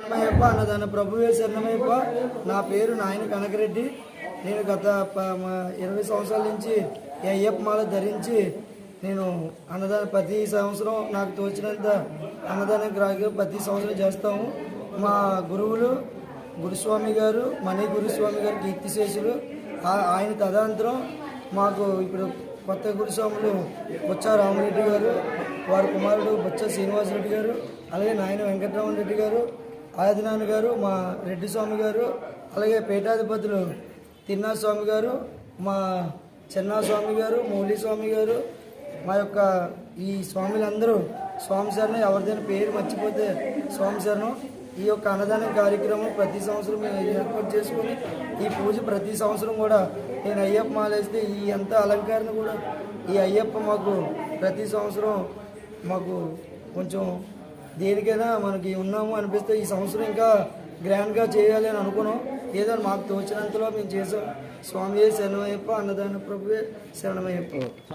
శరణమయ్యప్ప అన్నదాన ప్రభువే శరణమయ్యప్ప. నా పేరు నాయన కనకరెడ్డి. నేను గత ఇరవై సంవత్సరాల నుంచి ఈ అయ్యప్ప మాల ధరించి నేను అన్నదానం ప్రతి సంవత్సరం నాకు తోచినంత అన్నదానం గ్రాహక ప్రతి సంవత్సరం చేస్తాము. మా గురువులు గురుస్వామి గారు మణి గురుస్వామి గారు కీర్తిశేషులు ఆ- ఆయన తదనంతరం మాకు ఇప్పుడు కొత్త గురుస్వాములు బుచ్చ రామరెడ్డి గారు వారి కుమారుడు బొచ్చ శ్రీనివాసరెడ్డి గారు అలాగే నాయన వెంకటరామరెడ్డి గారు ఆదినాన్న గారు మా రెడ్డి స్వామి గారు అలాగే పీఠాధిపతులు తిన్నా స్వామి గారు మా చెన్నా స్వామి గారు మౌలి స్వామి గారు మా యొక్క ఈ స్వామిలందరూ స్వామి శరణం ఎవరిదైనా పేరు మర్చిపోతే స్వామి శరణం. ఈ యొక్క అన్నదాన కార్యక్రమం ప్రతి సంవత్సరం మేము ఏర్పాటు చేసుకొని ఈ పూజ ప్రతి సంవత్సరం కూడా నేను అయ్యప్ప మాలేస్తే ఈ అంత అలంకరణ కూడా ఈ అయ్యప్ప మాకు ప్రతి సంవత్సరం మాకు కొంచెం దేనికైనా మనకి ఉన్నాము అనిపిస్తే ఈ సంవత్సరం ఇంకా గ్రాండ్గా చేయాలి అని అనుకున్నాం. ఏదో మాకు తోచినంతలో మేము చేసాం స్వామి శరణమయ్యప్ప అన్నదాన ప్రభువే శరణమయ్యప్ప.